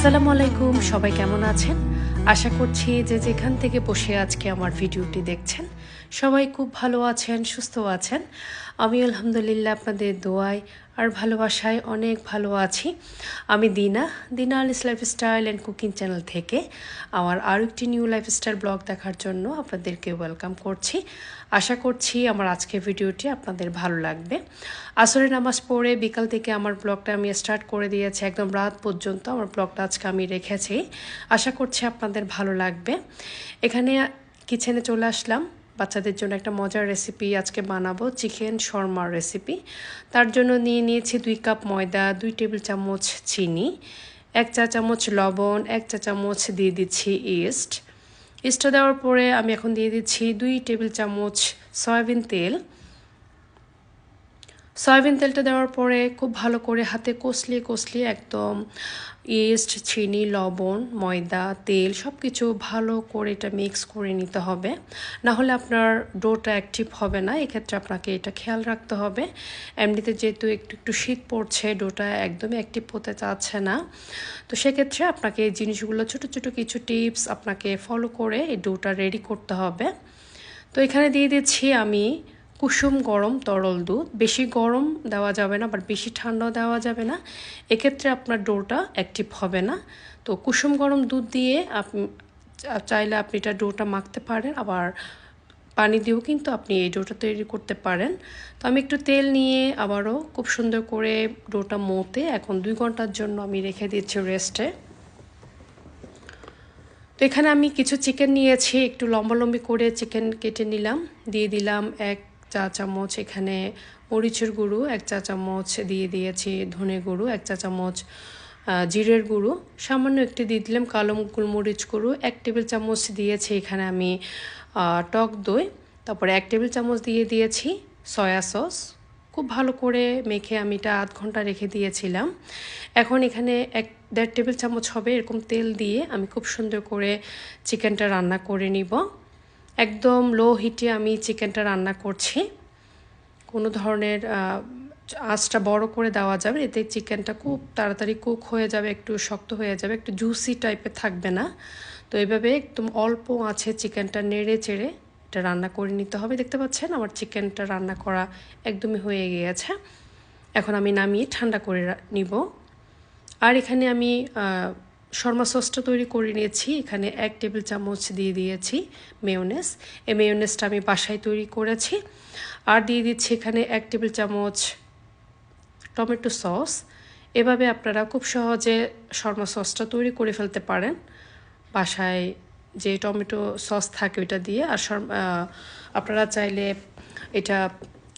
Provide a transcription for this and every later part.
আসসালামু আলাইকুম, সবাই কেমন আছেন? আশা করছি যে যেখান থেকে বসে আজকে আমার ভিডিওটি দেখছেন, সবাই খুব ভালো আছেন, সুস্থ আছেন। আমি আলহামদুলিল্লাহ আপনাদের দোয়ায় আর ভালোবাসায় অনেক ভালো আছি। আমি Dina. Dina Alis lifestyle and cooking channel থেকে আমার আরও একটি নিউ লাইফস্টাইল ব্লগ দেখার জন্য আপনাদেরকে ওয়েলকাম করছি। আশা করছি আমার আজকের ভিডিওটি আপনাদের ভালো লাগবে। আসরের নামাজ পড়ে বিকাল থেকে আমার ব্লগটা আমি স্টার্ট করে দিয়েছি। একদম রাত পর্যন্ত আমার ব্লগটা আজকে আমি রেখেছি। আশা করছি আপনাদের ভালো লাগবে। এখানে কিচেনে চলে আসলাম। বাচ্চাদের জন্য একটা মজার রেসিপি আজকে বানাবো, চিকেন শর্মার রেসিপি তার জন্য নিয়ে নিয়েছি দুই কাপ ময়দা, দুই টেবিল চামচ চিনি, এক চা চামচ লবণ, এক চা চামচ দিয়ে দিচ্ছি ইস্ট ইস্টটা দেওয়ার পরে আমি এখন দিয়ে দিচ্ছি দুই টেবিল চামচ সয়াবিন তেল। সয়াবিন তেলটা দেওয়ার পরে খুব ভালো করে হাতে কষলিয়ে কষলিয়ে একদম ইস্ট চিনি লবণ, ময়দা, তেল সব কিছু ভালো করে এটা মিক্স করে নিতে হবে। না হলে আপনার ডোটা অ্যাক্টিভ হবে না, এক্ষেত্রে আপনাকে এটা খেয়াল রাখতে হবে। এমনিতে যেহেতু একটু একটু শীত পড়ছে, ডোটা একদমই অ্যাক্টিভ হতে চাচ্ছে না। তো সেক্ষেত্রে আপনাকে এই জিনিসগুলো ছোট ছোট কিছু টিপস আপনাকে ফলো করে এই ডোটা রেডি করতে হবে। তো এখানে দিয়ে দিচ্ছি আমি কুসুম, গরম, তরল দুধ। বেশি গরম দেওয়া যাবে না আবার বেশি ঠান্ডাও দেওয়া যাবে না। এক্ষেত্রে আপনার ডোটা অ্যাক্টিভ হবে না। তো কুসুম, গরম দুধ দিয়ে আপনি চাইলে আপনি এটা ডোটা মাখতে পারেন। আবার পানি দিয়েও কিন্তু আপনি এই ডোটা তৈরি করতে পারেন। তো আমি একটু তেল নিয়ে আবারও খুব সুন্দর করে ডোটা মতে এখন দুই ঘণ্টার জন্য আমি রেখে দিচ্ছি রেস্টে তো এখানে আমি কিছু চিকেন নিয়েছি। একটু লম্বালম্বি করে চিকেন কেটে নিলাম। দিয়ে দিলাম এক চা চামচ এখানে মরিচের গুঁড়ো, এক চা চামচ দিয়ে দিয়েছি ধনে গুঁড়ো, এক চা চামচ জিরের গুঁড়ো। সামান্য একটি দিয়ে দিলাম কালো গোলমরিচ গুঁড়ো। এক টেবিল চামচ দিয়েছি এখানে আমি টক দই। তারপরে এক টেবিল চামচ দিয়ে দিয়েছি সয়া সস। খুব ভালো করে মেখে আমি এটা আধ ঘণ্টা রেখে দিয়েছিলাম। এখন এখানে এক দেড় টেবিল চামচ হবে এরকম তেল দিয়ে আমি খুব সুন্দর করে চিকেনটা রান্না করে নিব। একদম লো হিটে আমি চিকেনটা রান্না করছি। কোনো ধরনের আঁচটা বড় করে দেওয়া যাবে এতে চিকেনটা খুব তাড়াতাড়ি কুক হয়ে যাবে, একটু শক্ত হয়ে যাবে, একটু জুসি টাইপের থাকবে না। তো এইভাবে একদম অল্প আছে চিকেনটা নেড়ে চেড়ে এটা রান্না করে নিতে হবে। দেখতে পাচ্ছেন? আমার চিকেনটা রান্না করা একদমই হয়ে গিয়েছে। এখন আমি নামিয়ে ঠান্ডা করে নিব। আর এখানে আমি শর্মা সসটা তৈরি করে নিয়েছি। এখানে এক টেবিল চামচ দিয়ে দিয়েছি মেয়োনেস। এই মেয়োনেসটা আমি বাসায় তৈরি করেছি। আর দিয়ে দিচ্ছি এখানে এক টেবিল চামচ টমেটো সস। এভাবে আপনারা খুব সহজে শর্মা সসটা তৈরি করে ফেলতে পারেন। বাসায় যে টমেটো সস থাকে ওইটা দিয়ে। আর আপনারা চাইলে এটা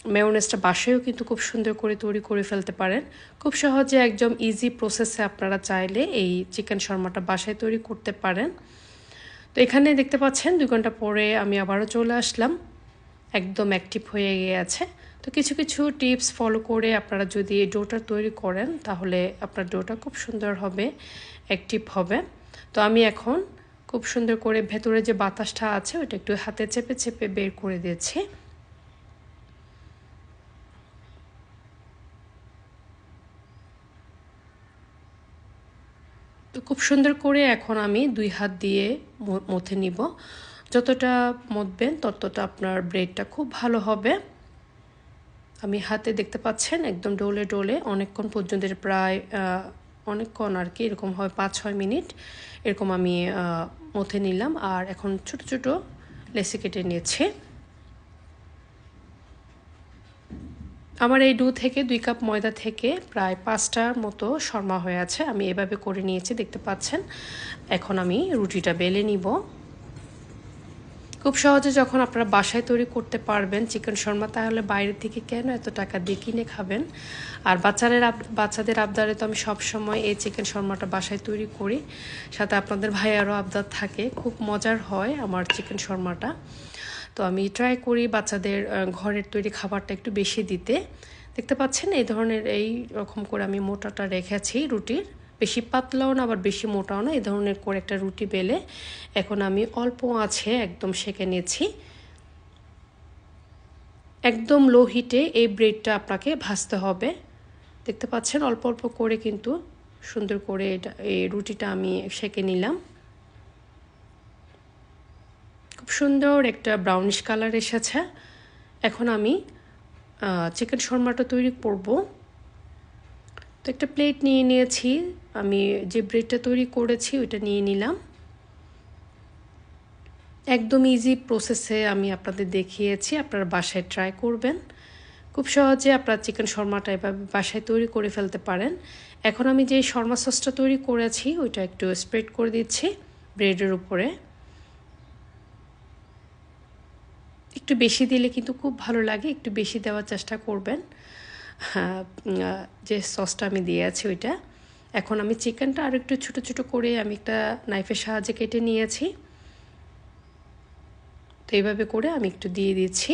মেয়নেসটা বাসায়ও কিন্তু খুব সুন্দর করে তৈরি করে ফেলতে পারেন। খুব সহজে একদম ইজি প্রসেসে আপনারা চাইলে এই চিকেন শর্মাটা বাসায় তৈরি করতে পারেন। তো এখানে দেখতে পাচ্ছেন, দুই ঘণ্টা পরে আমি আবারও চলে আসলাম। একদম অ্যাক্টিভ হয়ে গিয়েছে। তো কিছু কিছু টিপস ফলো করে আপনারা যদি এই ডোটা তৈরি করেন, তাহলে আপনার ডোটা খুব সুন্দর হবে অ্যাক্টিভ হবে। তো আমি এখন খুব সুন্দর করে ভেতরে যে বাতাসটা আছে, ওটা একটু হাতে চেপে চেপে বের করে দিয়েছি। তো খুব সুন্দর করে এখন আমি দুই হাত দিয়ে মথে নিব। যতটা মতবেন ততটা আপনার ব্রেডটা খুব ভালো হবে। আমি হাতে দেখতে পাচ্ছেন একদম ডোলে ডোলে অনেকক্ষণ পর্যন্ত প্রায় অনেকক্ষণ আর কি এরকম হয় পাঁচ ছয় মিনিট এরকম আমি মথে নিলাম। আর এখন ছোট ছোট লেসি কেটে নিয়েছি। আমার এই ডু থেকে দুই কাপ ময়দা থেকে প্রায় পাঁচটার মতো শর্মা হয়ে আছে। আমি এভাবে করে নিয়েছি, দেখতে পাচ্ছেন? এখন আমি রুটিটা বেলে নিব। খুব সহজে যখন আপনারা বাসায় তৈরি করতে পারবেন চিকেন শর্মা, তাহলে বাইরের থেকে কেন এত টাকা দিয়ে কিনে খাবেন? আর বাচ্চাদের বাচ্চাদের আবদারে তো আমি সবসময় এই চিকেন শর্মাটা বাসায় তৈরি করি। সাথে আপনাদের ভাইয়ারও আবদার থাকে। খুব মজার হয় আমার চিকেন শর্মাটা। তো আমি ট্রাই করি বাচ্চাদের ঘরের তৈরি খাবারটা একটু বেশি দিতে। দেখতে পাচ্ছেন এই ধরনের এই রকম করে আমি মোটাটা রেখেছি রুটির। বেশি পাতলাও না, আবার বেশি মোটাও না, এই ধরনের করে একটা রুটি বেলে এখন আমি অল্প আছে একদম সেঁকে নিয়েছি। একদম লো হিটে এই ব্রেডটা আপনাকে ভাজতে হবে। দেখতে পাচ্ছেন অল্প অল্প করে কিন্তু সুন্দর করে এটা, এই রুটিটা আমি সেঁকে নিলাম খুব সুন্দর একটা ব্রাউনিশ কালার এসেছে। এখন আমি চিকেন শর্মাটা তৈরি করব। তো একটা প্লেট নিয়ে নিয়েছি। আমি যে ব্রেডটা তৈরি করেছি ওইটা নিয়ে নিলাম। একদম ইজি প্রসেসে আমি আপনাদের দেখিয়েছি, আপনারা বাসায় ট্রাই করবেন। খুব সহজে আপনার চিকেন শর্মাটা এভাবে বাসায় তৈরি করে ফেলতে পারেন। এখন আমি যে শর্মা সসটা তৈরি করেছি, ওইটা একটু স্প্রেড করে দিচ্ছি ব্রেডের উপরে। একটু বেশি দিলে কিন্তু খুব ভালো লাগে একটু বেশি দেওয়ার চেষ্টা করবেন। হ্যাঁ, যে সসটা আমি দিয়ে আছি ওইটা। এখন আমি চিকেনটা আর একটু ছোটো ছোটো করে আমি একটা নাইফের সাহায্যে কেটে নিয়েছি। তো এইভাবে করে আমি একটু দিয়ে দিচ্ছি।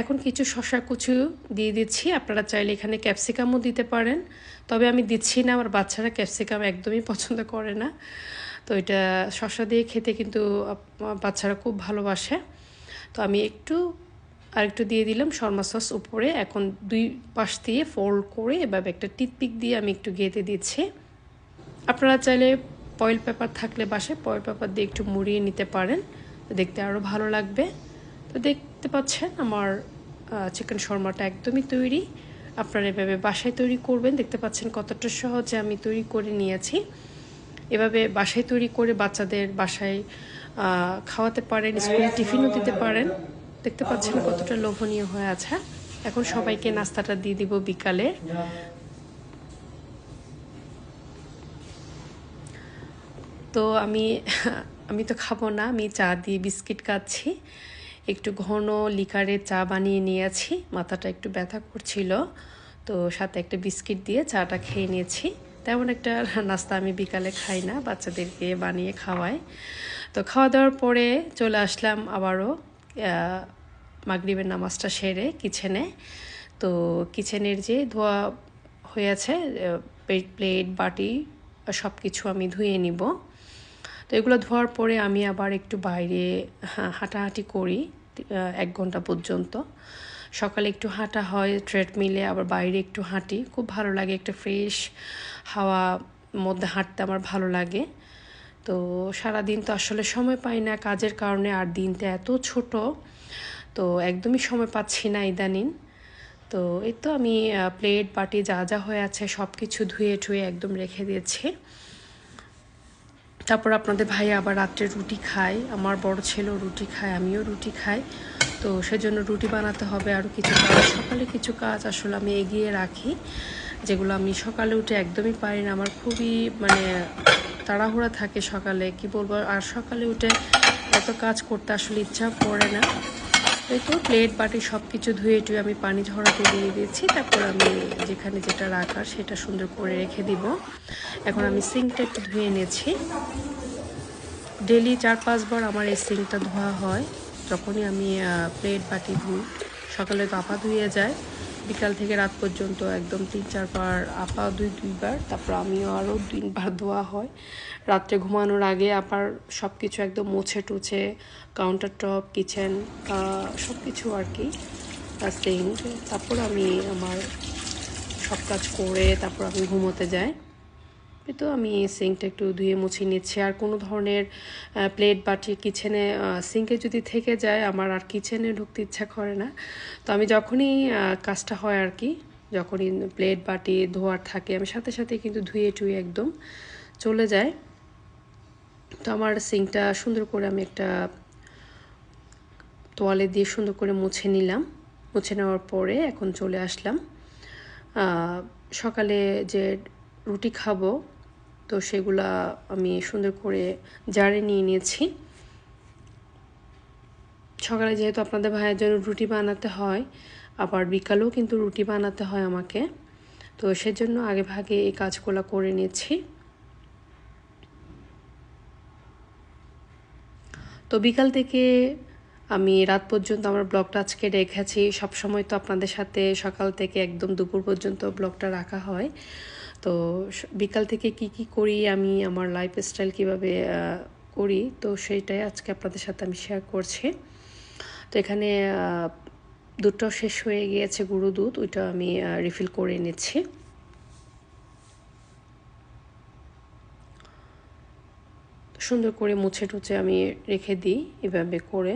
এখন কিছু শশা কুচু দিয়ে দিচ্ছি। আপনারা চাইলে এখানে ক্যাপসিকামও দিতে পারেন। তবে আমি দিচ্ছি না আমার বাচ্চারা ক্যাপসিকাম একদমই পছন্দ করে না। তো এটা শশা দিয়ে খেতে কিন্তু বাচ্চারা খুব ভালোবাসে। তো আমি একটু আর একটু দিয়ে দিলাম শর্মা সস উপরে। এখন দুই পাশ দিয়ে ফোল্ড করে এভাবে একটা টিথপিক দিয়ে আমি একটু গেঁথে দিচ্ছি। আপনারা চাইলে পয়েল পেপার থাকলে বাসায় পয়েল পেপার দিয়ে একটু মুড়িয়ে নিতে পারেন। দেখতে আরও ভালো লাগবে। তো দেখতে পাচ্ছেন আমার চিকেন শর্মাটা একদমই তৈরি। আপনারা এভাবে বাসায় তৈরি করবেন। দেখতে পাচ্ছেন কতটা সহজে আমি তৈরি করে নিয়েছি। এভাবে বাসায় তৈরি করে বাচ্চাদের বাসায় খাওয়াতে পারেন, স্কুলে টিফিনও দিতে পারেন। দেখতে পাচ্ছেন কতটা লোভনীয় হয়ে আছে। এখন সবাইকে নাস্তাটা দিয়ে দিব বিকালে। তো আমি আমি তো খাব না, আমি চা দিয়ে বিস্কিট খাচ্ছি। একটু ঘন লিকারের চা বানিয়ে নিয়েছি, মাথাটা একটু ব্যথা করছিল। তো সাথে একটা বিস্কিট দিয়ে চাটা খেয়ে নিয়েছি। তেমন একটা নাস্তা আমি বিকালে খাই না, বাচ্চাদেরকে বানিয়ে খাওয়াই। তো খাওয়া দাওয়ার পরে চলে আসলাম আবারও মাগরিবের নামাজটা সেরে কিচেনে। তো কিচেনের যে ধোয়া হয়েছে প্লেট, বাটি সব কিছু আমি ধুয়ে নিব। তো এগুলো ধোয়ার পরে আমি আবার একটু বাইরে হাঁটাহাঁটি করি এক ঘণ্টা পর্যন্ত। সকালে একটু হাঁটা হয় ট্রেডমিলে আবার বাইরে একটু হাঁটি। খুব ভালো লাগে একটা ফ্রেশ হাওয়া মধ্যে হাঁটতে আমার ভালো লাগে। তো সারাদিন তো আসলে সময় পাই না কাজের কারণে, আর দিনটা এত ছোট, তো একদমই সময় পাচ্ছি না ইদানিন তো এই তো আমি প্লেট বাটি যা যা হয়ে আছে সব কিছু ধুয়ে টুয়ে একদম রেখে দিয়েছি। তারপর আপনাদের ভাই আবার রাত্রে রুটি খায়, আমার বড় ছেলেও রুটি খায়, আমিও রুটি খাই। তো সেজন্য রুটি বানাতে হবে আরও কিছু কাজ। সকালে কিছু কাজ আসলে আমি এগিয়ে রাখি, যেগুলো আমি সকালে উঠে একদমই পারি না। আমার খুবই মানে তাড়াহুড়া থাকে সকালে, কি বলব? আর সকালে উঠে এত কাজ করতে আসলে ইচ্ছা করে না। তো প্লেট, বাটি সব কিছু ধুয়ে টুয়ে আমি পানি ঝরাতে দিয়ে দিয়েছি। তারপর আমি যেখানে যেটা রাখার সেটা সুন্দর করে রেখে দিব। এখন আমি সিঙ্কটা একটু ধুয়ে নিয়েছি। ডেলি চার পাঁচবার আমার এই সিঙ্কটা ধোয়া হয়। যখনই আমি প্লেট, বাটি ধুই, সকালে তো আপা ধুয়ে যায়। বিকাল থেকে রাত পর্যন্ত একদম তিন চারবার আপা দুই, দুইবার, তারপর আমিও আরও তিনবার ধোয়া হয়। রাত্রে ঘুমানোর আগে আপার সব কিছু একদম মুছে টুছে কাউন্টার টপ কিচেন সব কিছু আর কি সিঙ্ক তারপর আমি আমার সব কাজ করে তারপর আমি ঘুমোতে যাই। তো? আমি সিঙ্কটা একটু ধুয়ে মুছে নিচ্ছি। আর কোনো ধরনের প্লেট বাটি কিচেনে সিঙ্কে যদি থেকে যায়, আমার আর কিচেনে ঢুকতে ইচ্ছা করে না। তো আমি যখনই কাজটা হয় আর কি, যখনই প্লেট, বাটি, ধোয়ার থাকে, আমি সাথে সাথে কিন্তু ধুয়ে টুয়ে একদম চলে যায় তো আমার সিঙ্কটা সুন্দর করে আমি একটা তোয়ালে দিয়ে সুন্দর করে মুছে নিলাম। মুছে নেওয়ার পরে এখন চলে আসলাম। সকালে যে রুটি খাব তো সেগুলা আমি সুন্দর করে জারে নিয়ে নিয়েছি। সকালে যেহেতু আপনাদের ভাইয়ের জন্য রুটি বানাতে হয়, আবার বিকালেও কিন্তু রুটি বানাতে হয় আমাকে। তো সেজন্য আগে ভাগে এই কাজগুলো করে নিয়েছি। তো বিকাল থেকে আমি রাত পর্যন্ত আমার ব্লগটা আজকে রেখেছি। সবসময় তো আপনাদের সাথে সকাল থেকে একদম দুপুর পর্যন্ত ব্লগটা রাখা হয়। তো বিকাল থেকে কি কি করি, আমি আমার লাইফ স্টাইল কীভাবে করি, তো সেইটাই আজকে আপনাদের সাথে আমি শেয়ার করছি। তো এখানে দুধটাও শেষ হয়ে গিয়েছে গুঁড়ো দুধ, ওইটা আমি রিফিল করে নিচ্ছি। সুন্দর করে মুছে টুছে আমি রেখে দিই এভাবে করে।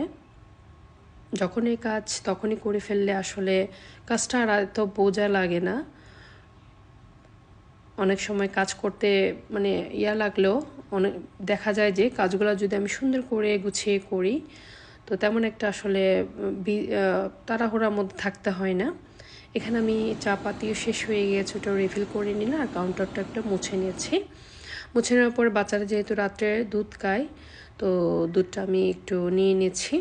যখন এই কাজ তখনই করে ফেললে আসলে কাজটা আর এত বোঝা লাগে না। অনেক সময় কাজ করতে মানে ইয়া লাগলেও অনেক দেখা যায় যে কাজগুলো যদি আমি সুন্দর করে গুছিয়ে করি, তো তেমন একটা আসলে তাড়াহুড়ার মধ্যে থাকতে হয় না। এখানে আমি চা পাতিও শেষ হয়ে গিয়েছে ওটা রিফিল করে নিলাম আর কাউন্টারটা একটা মুছে নিয়েছি। মুছে নেওয়ার পর বাচ্চারা যেহেতু রাত্রে দুধ খায়, তো দুধটা আমি একটু নিয়ে নিচ্ছি।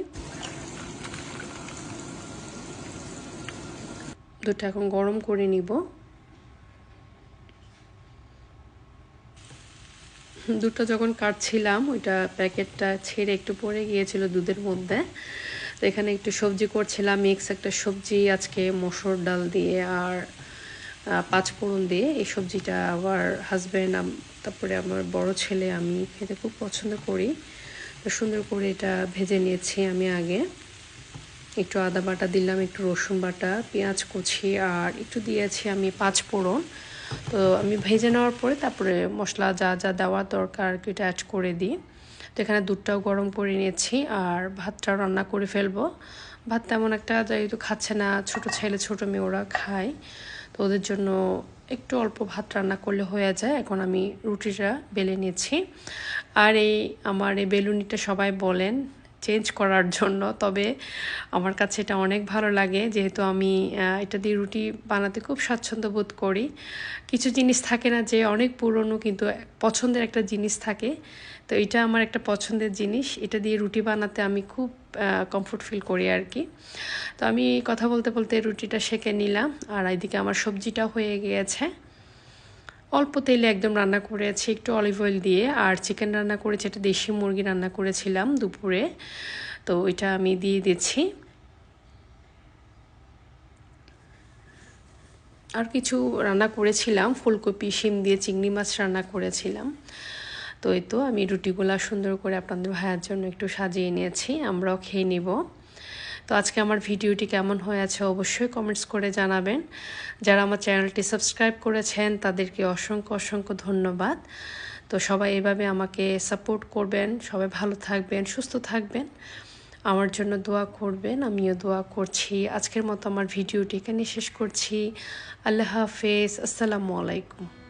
দুধটা এখন গরম করে নিব। দুধটা যখন কাটছিলাম, ওইটা প্যাকেটটা ছেড়ে একটু পড়ে গিয়েছিল দুধের মধ্যে। তো এখানে একটু সবজি করছিলাম, মিক্স একটা সবজি, আজকে মসুর ডাল দিয়ে আর পাঁচ ফোড়ন দিয়ে। এই সবজিটা আবার হাজব্যান্ড তারপরে আমার বড় ছেলে, আমি খেতে খুব পছন্দ করি। সুন্দর করে এটা ভেজে নিয়েছি আমি আগে। একটু আদা বাটা দিলাম, একটু রসুন বাটা, পেঁয়াজ কুচি, আর একটু দিয়েছি আমি পাঁচ ফোড়ন। তো আমি ভেজে নেওয়ার পরে তারপরে মশলা যা যা দেওয়া দরকার এটা অ্যাড করে দিই। তো এখানে দুধটাও গরম করে নিয়েছি আর ভাতটাও রান্না করে ফেলব। ভাত তেমন একটা যেহেতু খাচ্ছে না, ছোট ছেলে, ছোট মেয়ে, ওরা খায়। তো ওদের জন্য একটু অল্প ভাত রান্না করলে হয়ে যায়। এখন আমি রুটিটা বেলে নিয়েছি আর এই আমার এই বেলুনিটা সবাই বলেন চেঞ্জ করার জন্য। তবে আমার কাছে এটা অনেক ভালো লাগে, যেহেতু আমি এটা দিয়ে রুটি বানাতে খুব স্বাচ্ছন্দ্য বোধ করি। কিছু জিনিস থাকে না যে অনেক পুরনো কিন্তু পছন্দের একটা জিনিস থাকে। তো এটা আমার একটা পছন্দের জিনিস। এটা দিয়ে রুটি বানাতে আমি খুব কমফোর্ট ফিল করি আর কি। তো আমি কথা বলতে বলতে রুটিটা সেঁকে নিলাম। আর এদিকে আমার সবজিটা হয়ে গিয়েছে। অল্প তেলে একদম রান্না করেছি, একটু অলিভ অয়েল দিয়ে, আর চিকেন রান্না করেছি এটা দেশি মুরগি রান্না করেছিলাম দুপুরে। তো ওইটা আমি দিয়ে দিচ্ছি। আর কিছু রান্না করেছিলাম, ফুলকপি, শিম দিয়ে চিংড়ি মাছ রান্না করেছিলাম। তো এই তো আমি রুটিগুলা সুন্দর করে আপনাদের ভাইয়ার জন্য একটু সাজিয়ে নিয়েছি, আমরাও খেয়ে নিব। তো আজকে আমার ভিডিওটি কেমন হয়েছে অবশ্যই কমেন্টস করে জানাবেন। যারা আমার চ্যানেলটি সাবস্ক্রাইব করেছেন, তাদেরকে অসংখ্য অসংখ্য ধন্যবাদ। তো সবাই এভাবে আমাকে সাপোর্ট করবেন, সবাই ভালো থাকবেন, সুস্থ থাকবেন। আমার জন্য দোয়া করবেন, আমিও দোয়া করছি। আজকের মতো আমার ভিডিওটি এখানে শেষ করছি। আল্লাহ হাফেজ, আসসালামু আলাইকুম।